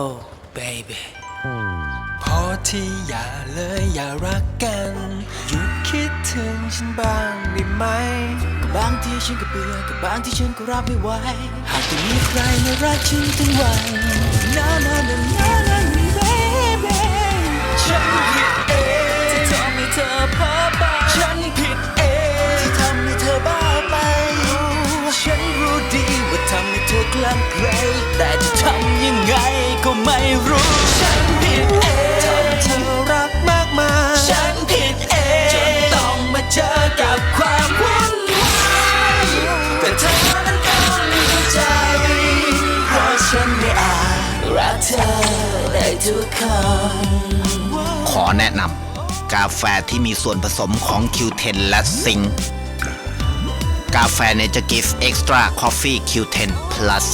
Oh baby พอที่อย่าเลยอย่ารักกัน หยุดคิดถึงฉันบ้างได้ไหมบางทีฉันก็เบื่อกับบางที่ฉันก็รับไม่ไหว หากจะมีใครมารักฉันทั้งวัน ไม่รู้ ฉันผิดเองทำเธอรักมากมายฉันผิดเองจนต้องมาเจอกับความวุ่นวายแต่เธอนั้นก็ไม่เข้าใจ เพราะฉันไม่อาจรักเธอได้ทุกคนขอแนะนำกาแฟที่มีส่วนผสมของ Q10 และซิงกาแฟเนเจอร์กิฟต์เอ็กซ์ตร้าคอฟฟี่ Q10 plus